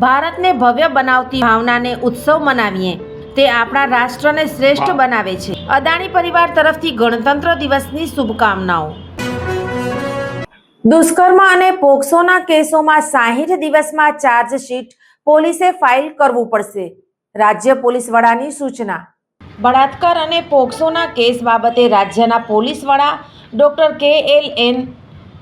ભારતને ભવ્ય બનાવતી ભાવનાને ઉત્સવ મનાવીએ. તે આપણા રાષ્ટ્રને શ્રેષ્ઠ બનાવે છે. અદાણી પરિવાર તરફથી ગણતંત્ર દિવસની શુભકામનાઓ. દુષ્કર્મ અને પોક્સોના કેસોમાં સાહીઠ દિવસમાં ચાર્જશીટ પોલીસે ફાઇલ કરવું પડશે. રાજ્ય પોલીસ વડાની સૂચના. બળાત્કાર અને પોક્સોના કેસ બાબતે રાજ્યના પોલીસ વડા ડૉક્ટર કે એલ એન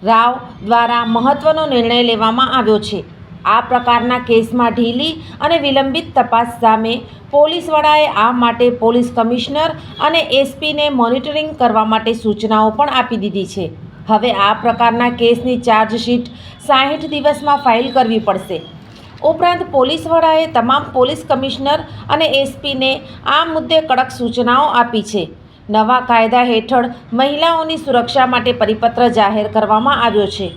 રાવ દ્વારા મહત્વનો નિર્ણય લેવામાં આવ્યો છે. આ પ્રકારના કેસમાં ઢીલી અને વિલંબિત તપાસ સામે પોલીસ વડાએ આ માટે પોલીસ કમિશનર અને એસપીને મોનિટરિંગ કરવા માટે સૂચનાઓ પણ આપી દીધી છે. હવે આ પ્રકારના કેસની ચાર્જશીટ સાહીઠ દિવસમાં ફાઇલ કરવી પડશે. ઉપરાંત પોલીસ વડાએ તમામ પોલીસ કમિશનર અને એસપીને આ મુદ્દે કડક સૂચનાઓ આપી છે. નવા કાયદા હેઠળ મહિલાઓની સુરક્ષા માટે પરિપત્ર જાહેર કરવામાં આવ્યો છે.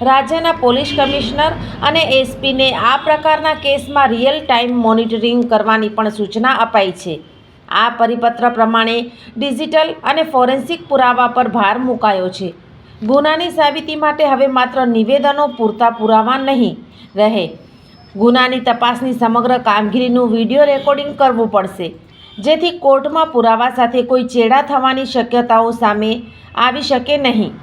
રાજ્યના પોલીસ કમિશનર અને એસપીને આ પ્રકારના કેસમાં રિયલ ટાઈમ મોનિટરિંગ કરવાની પણ સૂચના અપાઈ છે. આ પરિપત્ર પ્રમાણે ડિજિટલ અને ફોરેન્સિક પુરાવા પર ભાર મુકાયો છે. ગુનાની સાબિતી માટે હવે માત્ર નિવેદનો પૂરતા પુરાવા નહીં, રહે. ગુનાની તપાસની સમગ્ર કામગીરીનું વીડિયો રેકોર્ડિંગ કરવું પડશે, જેથી કોર્ટમાં પુરાવા સાથે કોઈ ચેડા થવાની શક્યતાઓ સામે આવી શકે નહીં.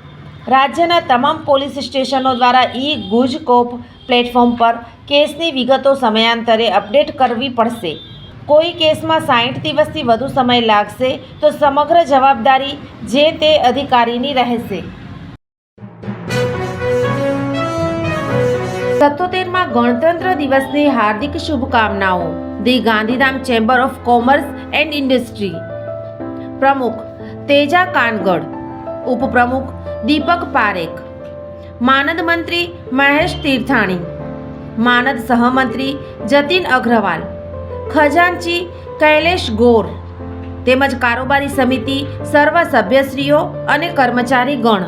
રાજ્યના તમામ પોલીસ સ્ટેશનો દ્વારા ઈ ગુજકોપ પ્લેટફોર્મ પર કેસની વિગતો સમયાંતરે અપડેટ કરવી પડશે. કોઈ કેસમાં સાઠ દિવસથી વધુ સમય લાગશે તો સમગ્ર જવાબદારી જે તે અધિકારીની રહેશે. સત્તોતેરમાં ગણતંત્ર દિવસની હાર્દિક શુભકામનાઓ. The Gandhidham chamber of commerce and industry. પ્રમુખ તેજા કાનગડ. ઉપપ્રમુખ દીપક પારેખ. માનદ મંત્રી મહેશ તીર્થાણી. માનદ સહમંત્રી જતીન અગ્રવાલ. ખજાનચી કૈલેશ ગોર. તેમજ કારોબારી સમિતિ સર્વ સભ્યશ્રીઓ અને કર્મચારી ગણ.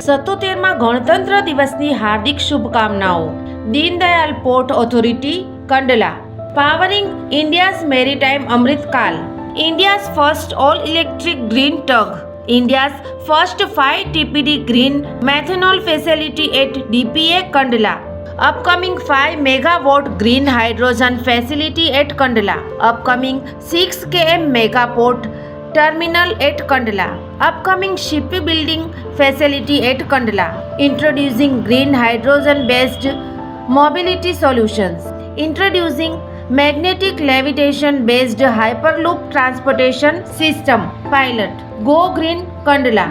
સત્તોતેરમાં ગણતંત્ર દિવસની હાર્દિક શુભકામનાઓ. Deendayal port authority, Kandla. Powering India's maritime Amritkaal. India's first all electric green tug. India's first 5 TPD green methanol facility at DPA Kandla. Upcoming 5 megawatt green hydrogen facility at Kandla. Upcoming 6 km megaport terminal at Kandla. Upcoming shipbuilding facility at Kandla. Introducing green hydrogen based mobility solutions. Introducing magnetic levitation based hyperloop transportation system pilot go green Kandla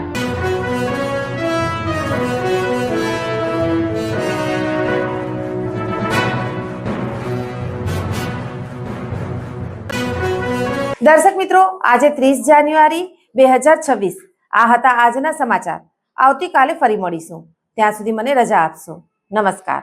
દર્શક મિત્રો આજે ત્રીસ જાન્યુઆરી બે હજાર છવ્વીસ આ હતા આજના સમાચાર આવતીકાલે ફરી મળીશું ત્યાં સુધી મને રજા આપશો નમસ્કાર